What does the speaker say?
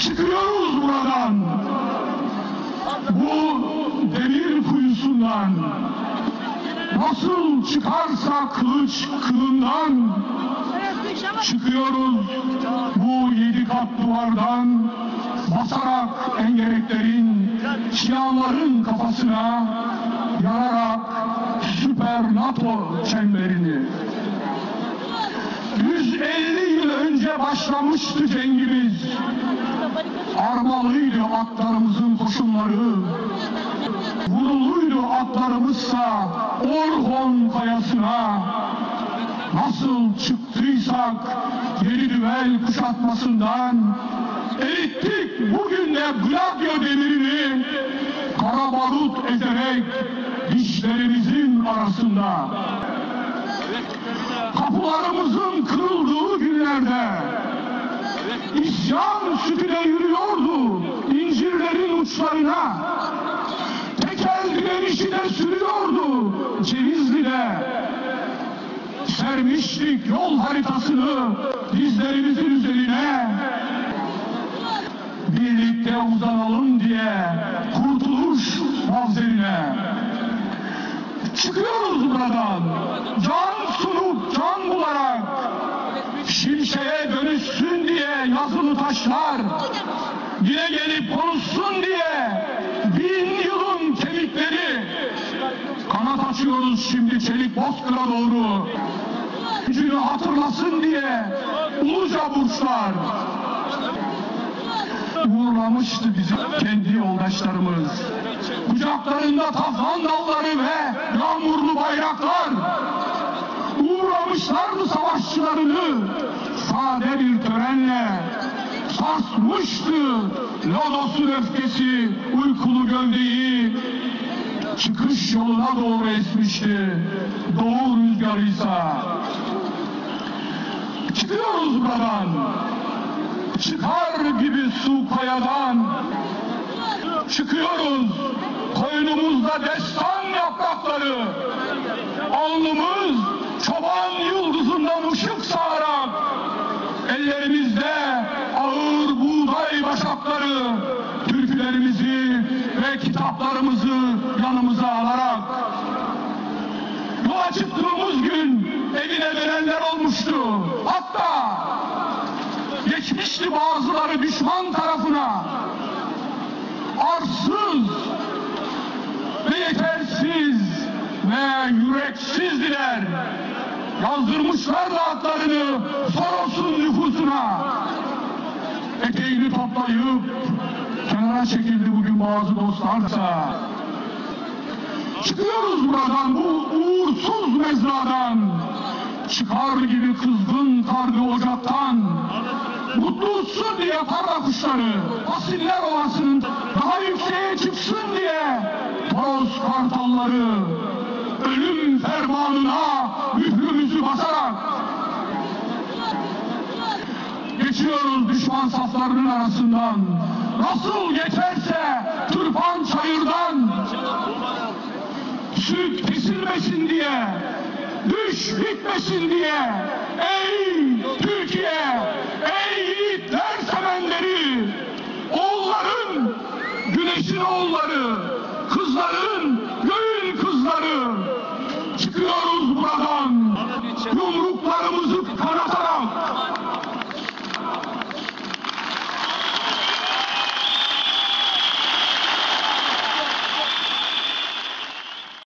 Çıkıyoruz buradan. Bu demir kuyusundan. Nasıl çıkarsa kılıç kılından çıkıyoruz bu yedi kat duvardan basarak engereklerin Şiaların kafasına yararak süper NATO çemberini 150 yıl önce başlamıştı cengimiz atlarımızın koşunları vuruluydu atlarımızsa Orhon kayasına. Nasıl çıktıysak yeni düvel kuşatmasından erittik bugün de Gladio demirini kara barut ezerek dişlerimizin arasında. Kapılarımızın kırıldığı günlerde isyan sütüne yürüyordu incirlerin uçlarına tekel direnişi de sürüyordu Cevizli'de sermiştik yol haritasını dizlerimizin üzerine. Birlikte uzanalım diye kurtuluş mavzerine. Çıkıyoruz buradan can sunup can bularak şimşeye dönüşsün diye yazılı taşlar dile gelip konuşsun diye bin yılın kemikleri kanat açıyoruz şimdi çelik bozkıra doğru. Gücünü hatırlasın diye uluca burçlar. Uğurlamıştı bizi kendi yoldaşlarımız. Kucaklarında tafan dalları ve yağmurlu bayraklar. Uğramışlardı savaşçılarını. Sade bir törenle sarsmıştı Lodos'un öfkesi uykulu gövdeyi çıkış yoluna doğru esmişti. Doğu rüzgarıysa çıkıyoruz buradan. Çıkar gibi su kayadan çıkıyoruz. Koynumuzda destan yaprakları türkülerimizi ve kitaplarımızı yanımıza alarak yola çıktığımız gün evine dönenler olmuştu. Hatta geçmişti bazıları düşman tarafına arsız ve yetersiz ve yüreksizdiler. Yazdırmışlar da adlarını Soros'un nüfusuna. Eteğini toplayıp kenara çekildi bugün bazı dostlarsa. Çıkıyoruz buradan bu uğursuz mezradan. Çıkar gibi kızgın kargı ocaktan. Mutlu uçsun diye parla kuşları. Asiller ovasının daha yükseğe çıksın diye. Toz kartalları. Ölüm fermanına mührümüzü basarak. Geçiyoruz düşman saflarının arasından. Nasıl geçerse tırpan çayırdan süt kesilmesin diye, düş bitmesin diye, ey Türkiye,